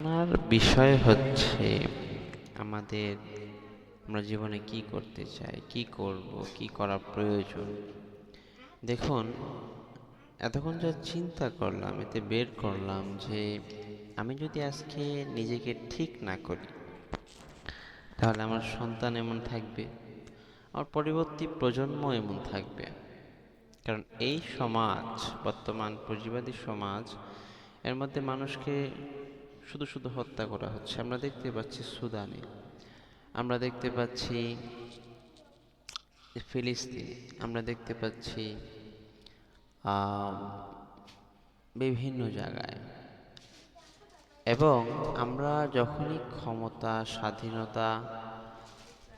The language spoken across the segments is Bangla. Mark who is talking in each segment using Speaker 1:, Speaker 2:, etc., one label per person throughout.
Speaker 1: আপনার বিষয় হচ্ছে আমাদের আমরা জীবনে কি করতে চাই, কি করব, কি করা প্রয়োজন? দেখুন, এতক্ষণ যা চিন্তা করলাম, এতে বের করলাম যে আমি যদি আজকে নিজেকে ঠিক না করি, তাহলে আমার সন্তান এমন থাকবে, আমার পরবর্তী প্রজন্ম এমন থাকবে। কারণ এই সমাজ, বর্তমান পুঁজিবাদী সমাজ, এর মধ্যে মানুষকে শুধু শুধু হত্যা করা হচ্ছে। আমরা দেখতে পাচ্ছি সুদানে। আমরা দেখতে পাচ্ছি ফিলিস্তিনে। আমরা দেখতে পাচ্ছি বিভিন্ন জায়গায়। এবং আমরা যখনই ক্ষমতা, স্বাধীনতা,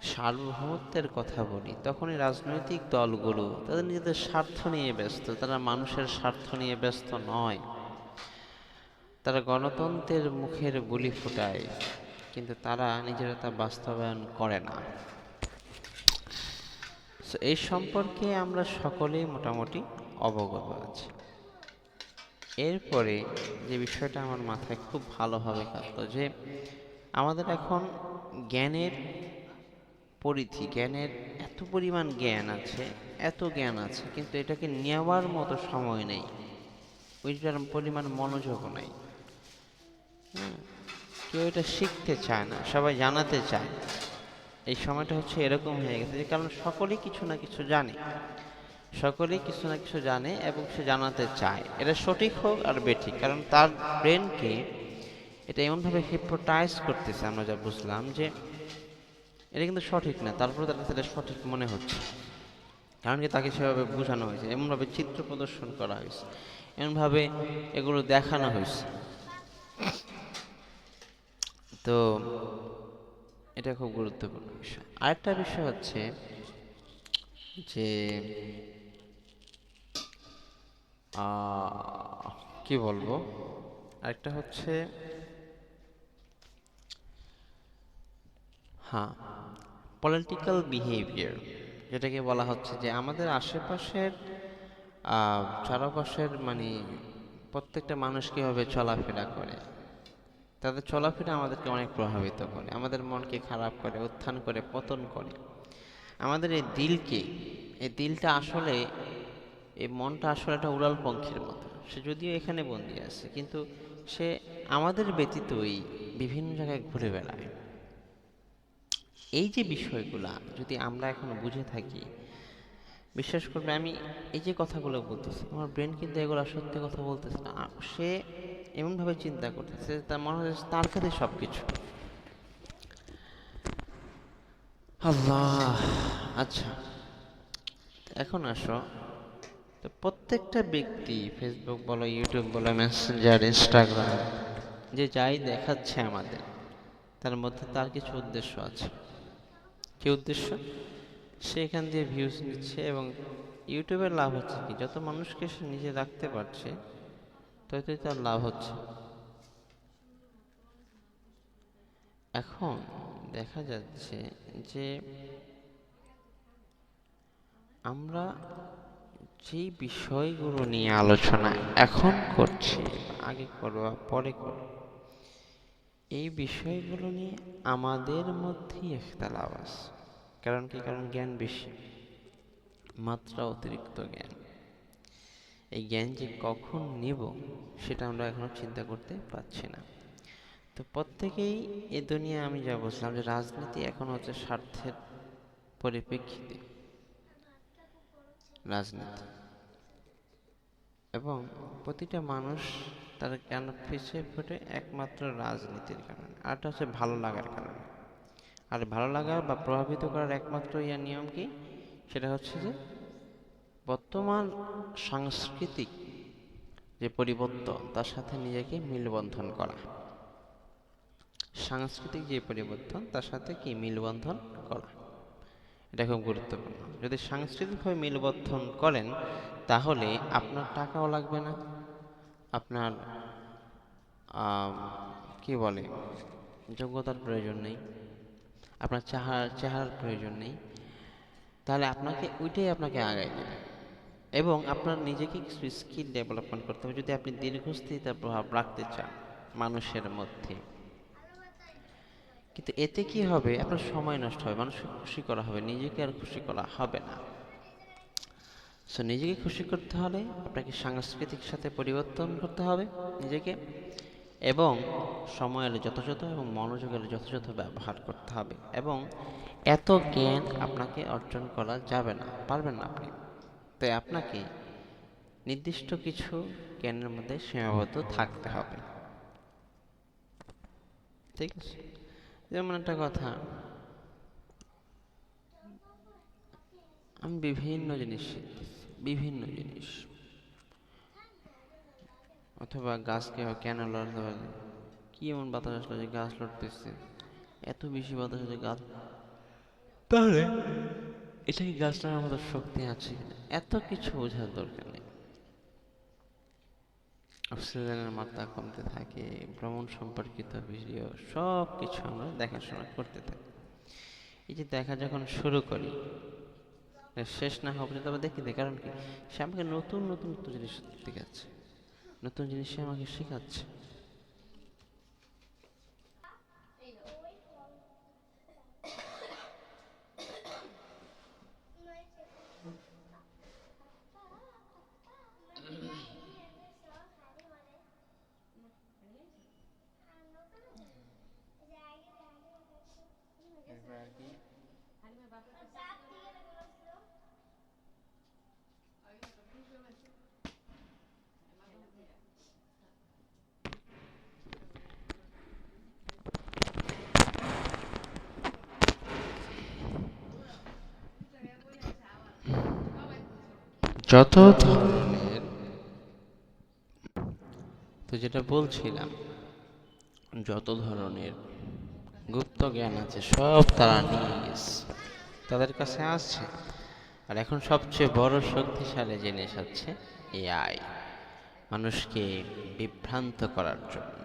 Speaker 1: সার্বভৌমত্বের কথা বলি, তখনই রাজনৈতিক দলগুলো তাদের নিজেদের স্বার্থ নিয়ে ব্যস্ত। তারা মানুষের স্বার্থ নিয়ে ব্যস্ত নয়। তারা গণতন্ত্রের মুখের বুলি ফুটায়, কিন্তু তারা নিজেরা তা বাস্তবায়ন করে না। এই সম্পর্কে আমরা সকলেই মোটামুটি অবগত আছি। এরপরে যে বিষয়টা আমার মাথায় খুব ভালোভাবে কাটলো যে, আমাদের এখন জ্ঞানের পরিধি, জ্ঞানের এত পরিমাণ জ্ঞান আছে, এত জ্ঞান আছে, কিন্তু এটাকে নেওয়ার মতো সময় নেই, ওইটার পরিমাণ মনোযোগও নেই। কেউ এটা শিখতে চায় না, সবাই জানাতে চায়। এই সময়টা হচ্ছে এরকম হয়ে গেছে যে কারণ সকলেই কিছু না কিছু জানে। সকলেই কিছু না কিছু জানে এবং সে জানাতে চায়। এটা সঠিক হোক আর বেঠিক, কারণ তার ব্রেনকে এটা এমনভাবে হিপ্রোটাইজ করতেছে, আমরা যা বুঝলাম যে এটা কিন্তু সঠিক না, তারপরে তার কাছে সঠিক মনে হচ্ছে। কারণ কি তাকে সেভাবে বোঝানো হয়েছে, এমনভাবে চিত্র প্রদর্শন করা হয়েছে, এমনভাবে এগুলো দেখানো হয়েছে। তো এটা খুব গুরুত্বপূর্ণ বিষয়। আরেকটা বিষয় হচ্ছে যে কি বলব? আরেকটা হচ্ছে হ্যাঁ পলিটিক্যাল বিহেভিয়ার যেটাকে বলা হচ্ছে যে আমাদের আশেপাশের চারপাশের মানে প্রত্যেকটা মানুষ কীভাবে চলাফেরা করে। তাদের চলাফেরা আমাদেরকে অনেক প্রভাবিত করে, আমাদের মনকে খারাপ করে, উত্থান করে, পতন করে। আমাদের এই দিলকে, এই দিলটা আসলে, এই মনটা আসলে একটা উড়াল পঙ্খের মতো। সে যদিও এখানে বন্দি আছে, কিন্তু সে আমাদের ব্যতীতই বিভিন্ন জায়গায় ঘুরে বেড়ায়। এই যে বিষয়গুলা যদি আমরা এখন বুঝে থাকি বিশ্বাস করবে, আমি এই যে কথাগুলো বলতেছি, আমার ব্রেন কিন্তু এগুলো সত্যি কথা বলতেছে না। সে এমনভাবে চিন্তা করতেছে তার মনে হচ্ছে তার কাছে সব কিছু আল্লাহ আচ্ছা এখন আসো। তো প্রত্যেকটা ব্যক্তি ফেসবুক বলো ইউটিউব বলো মেসেঞ্জার ইনস্টাগ্রাম যে যাই দেখাচ্ছে আমাদের, তার মধ্যে তার কিছু উদ্দেশ্য আছে। কি উদ্দেশ্য? সে এখান দিয়ে ভিউজ নিচ্ছে এবং ইউটিউবের লাভ হচ্ছে কি? যত মানুষকে সে নিজে রাখতে পারছে, ততই তার লাভ হচ্ছে। এখন দেখা যাচ্ছে যে আমরা যেই বিষয়গুলো নিয়ে আলোচনা এখন করছি, আগে করব, পরে করব, এই বিষয়গুলো নিয়ে আমাদের মধ্যেই একতালাভ আছে। কারণ কি? কারণ জ্ঞান বেশি। মাত্রা অতিরিক্ত জ্ঞান। এই জ্ঞান যে কখন নিব সেটা আমরা এখনও চিন্তা করতে পারছি না। তো প্রত্যেকেই এ দুনিয়া আমি যা বুঝলাম যে রাজনীতি এখন হচ্ছে স্বার্থের পরিপ্রেক্ষিতে। রাজনীতি। এবং প্রতিটা মানুষ তার কেন পিছিয়ে ফোটে একমাত্র রাজনীতির কারণে। আরটা হচ্ছে ভালো লাগার কারণে। আর ভালো লাগা বা প্রভাবিত করার একমাত্র ইয়ার নিয়ম কি? সেটা হচ্ছে যে বর্তমান সাংস্কৃতিক যে পরিবর্তন, তার সাথে নিজেকে মিলবন্ধন করা। সাংস্কৃতিক যে পরিবর্তন, তার সাথে কি মিলবন্ধন করা? এটা খুব গুরুত্বপূর্ণ। যদি সাংস্কৃতিকভাবে মিলবন্ধন করেন, তাহলে আপনার টাকাও লাগবে না। আপনার কি বলে, যোগ্যতার প্রয়োজন নেই। আপনার চেহারা, চেহারার প্রয়োজন নেই, তাহলে আপনাকে ওইটাই আপনাকে আগায় দেবে। এবং আপনার নিজেকে কিছু স্কিল ডেভেলপমেন্ট করতে হবে, যদি আপনি দীর্ঘস্থায়ী তার প্রভাব রাখতে চান মানুষের মধ্যে। কিন্তু এতে কি হবে? আপনার সময় নষ্ট হবে, মানুষকে খুশি করা হবে, নিজেকে আর খুশি করা হবে না। সো নিজেকে খুশি করতে হলে আপনাকে সাংস্কৃতিক সাথে পরিবর্তন করতে হবে নিজেকে। এবং সময়ের যথাযথ এবং মনোযোগের যথাযথ ব্যবহার করতে হবে এবং এত জ্ঞান আপনাকে অর্জন করা যাবে না, পারবেন না আপনি। তাই আপনাকে নির্দিষ্ট কিছু জ্ঞানের মধ্যে সীমাবদ্ধ থাকতে হবে। ঠিক আছে? যেমন একটা কথা, আমি বিভিন্ন জিনিস শিখতেছি, বিভিন্ন জিনিস। অথবা গাছকে কেন লড়তে পারে কি এমন বাতাস আসলো যে গাছ লড়তেছে? এত বেশি বাতাস যে গাছ। তাহলে এটা কি গাছটার আমাদের শক্তি আছে? এত কিছু বোঝার দরকার নেই। অক্সিজেনের মাত্রা কমতে থাকে ভ্রমণ সম্পর্কিত ভিডিও সব কিছু আমরা দেখাশোনা করতে থাকি। এই যে দেখা যখন শুরু করি শেষ না হওয়া পর্যন্ত আবার দেখি কারণ কি? সে আমাকে নতুন নতুন নতুন জিনিস দেখাচ্ছে নতুন জিনিস আমাকে শেখাচ্ছে। যত ধরনের তো যেটা বলছিলাম, যত ধরনের গুপ্ত জ্ঞান আছে, সব তারা নিয়ে গেছে। তাদের কাছে আসছে আর এখন সবচেয়ে বড় শক্তিশালী জিনিস হচ্ছে এআই মানুষকে বিভ্রান্ত করার জন্য।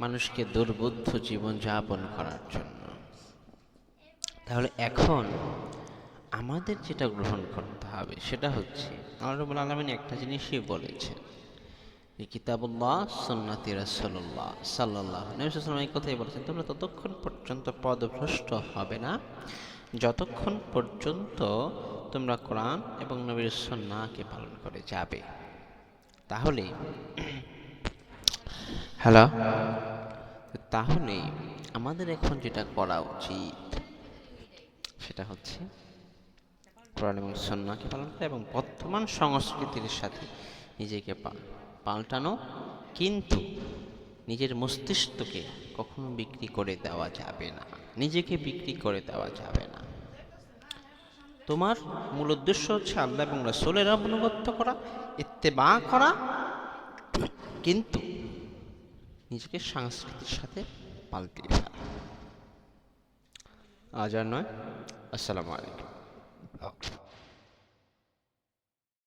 Speaker 1: মানুষকে দুর্বুদ্ধ জীবন যাপন করার জন্য। তাহলে এখন আমাদের যেটা গ্রহণ করতে হবে সেটা হচ্ছে, আল্লাহ রবুল আলমিন একটা জিনিসই বলেছেন কিতাবুল্লাহ সন্নাতি রাসুল্লাহ সাল্লাহ নবীলাম এই কথাই বলেছেন, তোমরা ততক্ষণ পর্যন্ত পদভ্রষ্ট হবে না, যতক্ষণ পর্যন্ত তোমরা কোরআন এবং নবীর সন্নাকে পালন করে যাবে। তাহলে, হ্যালো? তাহলে আমাদের এখন যেটা করা উচিত সেটা হচ্ছে কোরআন এবং সন্নাকে পালন করা এবং বর্তমান সংস্কৃতির সাথে নিজেকে পাল্টানো কিন্তু নিজের মস্তিষ্ককে কখনো বিক্রি করে দেওয়া যাবে না। নিজেকে বিক্রি করে দেওয়া যাবে না। তোমার মূল উদ্দেশ্য হচ্ছে আল্লাহ এবং রসুলের আনুগত্য করা, ইত্তেবা করা, কিন্তু নিজেকে সংস্কৃতির সাথে পাল্টে ফেলা। আজ আর নয়। আসসালামু আলাইকুম। up.